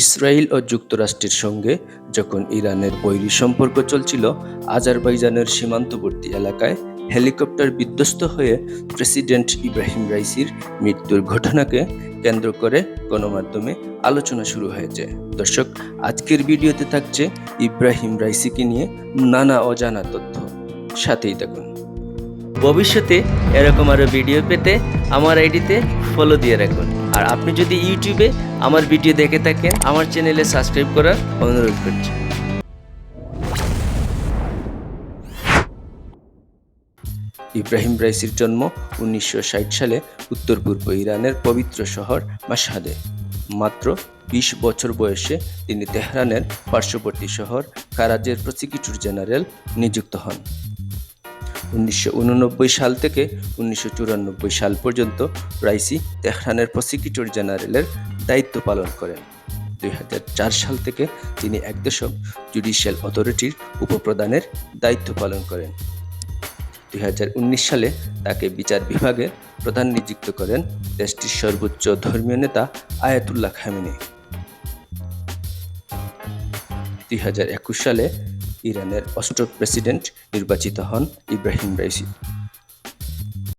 Israel ও যুক্তরাষ্ট্রের সঙ্গে যখন ইরানের বৈরী সম্পর্ক চলছিল, আজারবাইজানের সীমান্তবর্তী এলাকায় হেলিকপ্টার বিধ্বস্ত হয়ে প্রেসিডেন্ট ইব্রাহিম রাইসির মৃত্যুর ঘটনাকে কেন্দ্র করে গণমাধ্যমে আলোচনা শুরু হয়েছে। দর্শক, আজকের ভিডিওতে থাকছে ইব্রাহিম রাইসিকে নিয়ে নানা অজানা তথ্য। সাথেই থাকুন। ভবিষ্যতে এরকম আরও ভিডিও পেতে আমার আইডিতে ফলো দিয়ে রাখুন। আর আপনি যদি ইউটিউবে আমার ভিডিও দেখে থাকেন, আমার চ্যানেলে সাবস্ক্রাইব করার অনুরোধ করছি। ইব্রাহিম রাইসির জন্ম উনিশশো ষাট সালে উত্তর পূর্ব ইরানের পবিত্র শহর মাশহাদে। মাত্র বিশ বছর বয়সে তিনি তেহরানের পার্শ্ববর্তী শহর কারাজের প্রসিকিউটর জেনারেল নিযুক্ত হন। উনিশশো উননব্বই সাল থেকে উনিশশো চুরানব্বই সাল পর্যন্ত রাইসি তেহরানের প্রসিকিউটর জেনারেলের দায়িত্ব পালন করেন। দুই হাজার চার সাল থেকে তিনি একদেশক জুডিশিয়াল অথরিটির উপপ্রধানের দায়িত্ব পালন করেন। দুই হাজার উনিশ সালে তাকে বিচার বিভাগের প্রধান নিযুক্ত করেন দেশটির সর্বোচ্চ ধর্মীয় নেতা আয়াতুল্লাহ খামেনি। দুই সালে ইরানের অষ্টম প্রেসিডেন্ট নির্বাচিত হন ইব্রাহিম রাইসি।